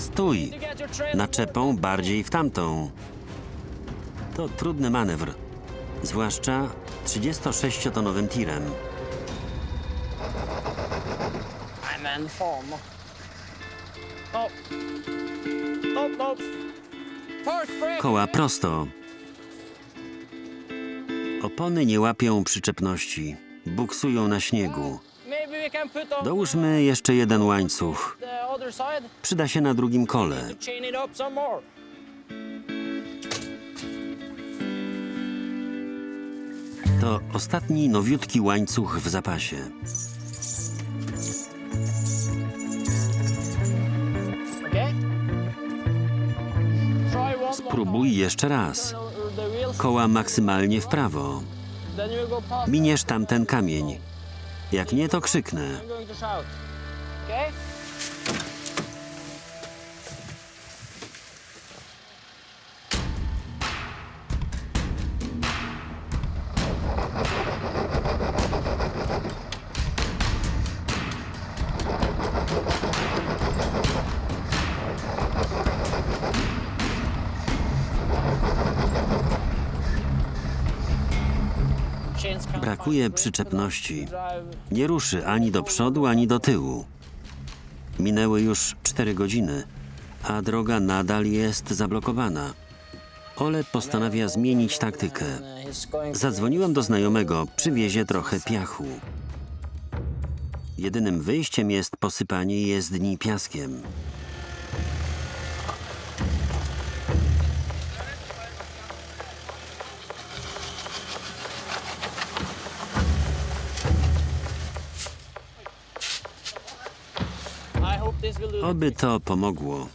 Stój! Naczepą bardziej w tamtą. To trudny manewr. Zwłaszcza 36-tonowym tirem. Men. Stopp. Stopp, stopp. First break. Koła prosto. Opony nie łapią przyczepności. Buksują na śniegu. Maybe we can put on Dołóżmy jeszcze jeden łańcuch. Przyda się na drugim kole. To ostatni nowiutki łańcuch w zapasie. Spróbuj jeszcze raz. Koła maksymalnie w prawo. Miniesz tamten kamień. Jak nie, to krzyknę. Brakuje przyczepności. Nie ruszy ani do przodu, ani do tyłu. Minęły już cztery godziny, a droga nadal jest zablokowana. Ole postanawia zmienić taktykę. Zadzwoniłem do znajomego, przywiezie trochę piachu. Jedynym wyjściem jest posypanie jezdni piaskiem. Oby to pomogło.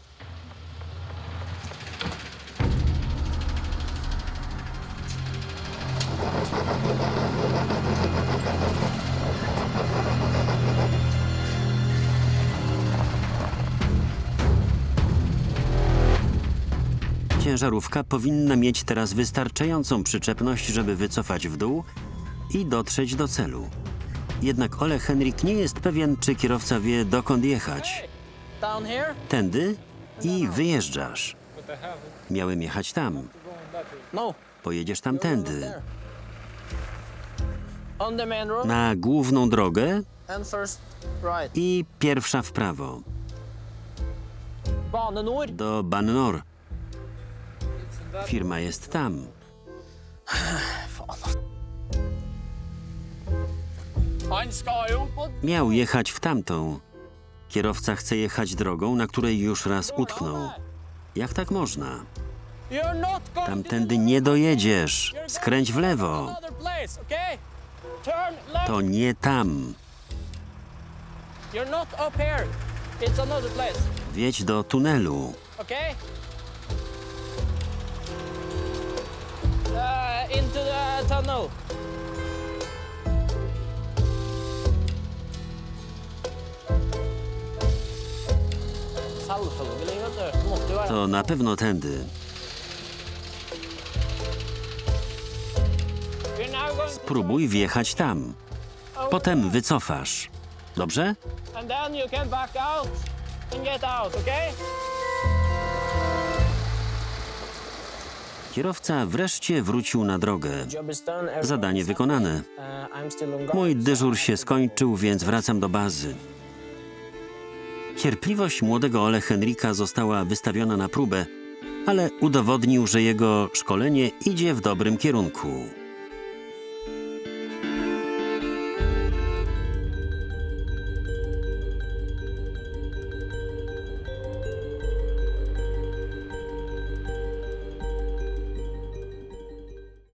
Ciężarówka powinna mieć teraz wystarczającą przyczepność, żeby wycofać w dół i dotrzeć do celu. Jednak Ole Henrik nie jest pewien, czy kierowca wie, dokąd jechać. Tędy i wyjeżdżasz. Miałem jechać tam. No. Pojedziesz main road Na główną drogę i pierwsza w prawo. Do Bannor. Firma jest tam. Miał jechać w tamtą. Kierowca chce jechać drogą, na której już raz utknął. Jak tak można? Tamtędy nie dojedziesz. Skręć w lewo. To nie tam. Wjedź do tunelu. Uh, into the tunnel. To na pewno tędy. We're now going to Próbuj wjechać tam. Potem wycofasz. Dobrze? Kierowca wreszcie wrócił na drogę. Zadanie wykonane. Uh. Mój dyżur się skończył, więc wracam do bazy. Cierpliwość młodego Ole Henrika została wystawiona na próbę, ale udowodnił, że jego szkolenie idzie w dobrym kierunku.